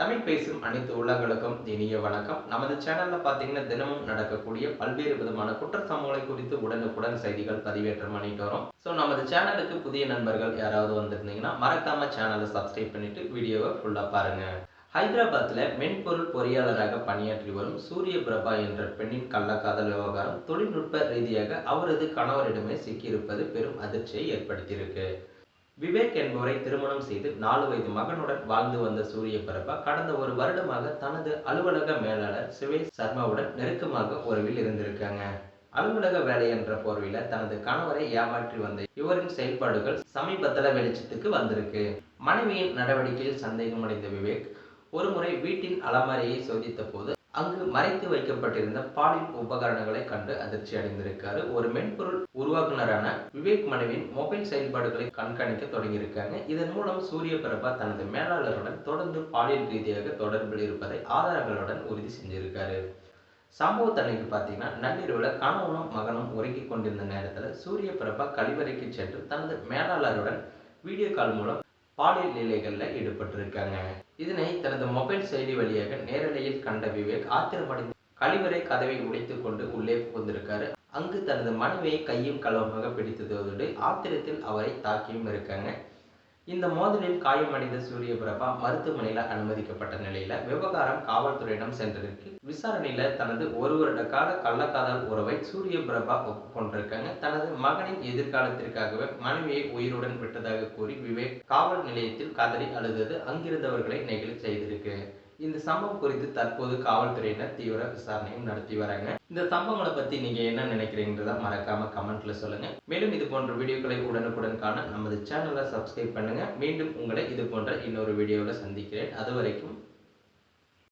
தமிழ் பேசும் அனைத்து உள்ளங்களுக்கும் இனிய வணக்கம். நமது சேனல்ல பாத்தீங்கன்னா தினமும் நடக்கக்கூடிய பல்வேறு விதமான குற்ற சம்பவங்களை குறித்து உடனுக்குடன் செய்திகள் பதிவேற்றம் பண்ணிட்டு வரோம். ஸோ நமது சேனலுக்கு புதிய நண்பர்கள் யாராவது வந்திருந்தீங்கன்னா மறக்காம சேனலை சப்ஸ்கிரைப் பண்ணிட்டு வீடியோவை ஃபுல்லா பாருங்க. ஹைதராபாத்தில் மென்பொருள் பொறியாளராக பணியாற்றி வரும் சூரிய பிரபா என்ற பெண்ணின் கள்ளக்காதல் விவகாரம் தொழில்நுட்ப ரீதியாக அவரது கணவரிடமே சிக்கியிருப்பது பெரும் அதிர்ச்சியை ஏற்படுத்தியிருக்கு. விவேக் என்பவரை திருமணம் செய்து நாலு வயது மகனுடன் வாழ்ந்து வந்த சூரிய பரப்பா கடந்த ஒரு வருடமாக தனது அலுவலக மேலாளர் சிவேஷ் சர்மாவுடன் நெருக்கமாக உறவில் இருந்திருக்காங்க. அலுவலக வேலை என்ற போர்வையில தனது கணவரை ஏமாற்றி வந்த இவரின் செயல்பாடுகள் சமீபத்துல வெளிச்சத்துக்கு வந்திருக்கு. மனைவியின் நடவடிக்கையில் சந்தேகமடைந்த விவேக் ஒருமுறை வீட்டின் அலமாரியை சோதித்த போது அங்கு மறைத்து வைக்கப்பட்டிருந்த பாலின் உபகரணங்களை கண்டு அதிர்ச்சி அடைந்திருக்காரு. ஒரு மென்பொருள் உருவாக்குனரான விவேக் மனைவியின் மொபைல் செயல்பாடுகளை கண்காணிக்க தொடங்கியிருக்காங்க. இதன் மூலம் சூரிய பிரபா தனது மேலாளருடன் தொடர்ந்து பாலியல் ரீதியாக தொடர்பில் இருப்பதை ஆதாரங்களுடன் உறுதி செஞ்சிருக்காரு. சம்பவத்தன்னைக்கு பார்த்தீங்கன்னா நள்ளிரவில் கணவனும் மகனும் உறங்கிக் கொண்டிருந்த நேரத்தில் சூரிய பிரபா கழிவறைக்கு சென்று தனது மேலாளருடன் வீடியோ கால் மூலம் பாலியல் நிலைகளில் ஈடுபட்டிருக்காங்க. இதனை தனது மொபைல் செயலி வழியாக நேரலையில் கண்ட விவேக் ஆத்திரமடைந்து கழிவறை கதவை உடைத்துக் கொண்டு உள்ளே புகுந்திருக்காரு. அங்கு தனது மனைவியை கையும் களவுமாக பிடித்ததோடு ஆத்திரத்தில் அவரை தாக்கியும் இருக்காங்க. இந்த மோதலில் காயமடைந்த சூரிய பிரபா மருத்துவமனையில் அனுமதிக்கப்பட்ட நிலையில விவகாரம் காவல்துறையிடம் சென்றிருக்கு. விசாரணையில தனது ஒரு வருட கால கள்ளக்காதல் உறவை சூரிய பிரபா ஒப்புக்கொண்டிருக்காங்க. தனது மகனின் எதிர்காலத்திற்காகவே மனைவியை உயிருடன் விட்டதாக கூறி விவேக் காவல் நிலையத்தில் கதறி அழுதது அங்கிருந்தவர்களை நெகிழ செய்திருக்கு. இந்த சம்பவம் குறித்து தற்போது காவல்துறையினர் தீவிர விசாரணையும் நடத்தி வராங்க. இந்த சம்பவங்களை பத்தி நீங்க என்ன நினைக்கிறீங்கிறத மறக்காம கமெண்ட்ல சொல்லுங்க. மேலும் இது போன்ற வீடியோக்களை உடனுக்குடன் காண நமது சேனலை சப்ஸ்கிரைப் பண்ணுங்க. மீண்டும் உங்களை இது போன்ற இன்னொரு வீடியோவில் சந்திக்கிறேன். அது வரைக்கும்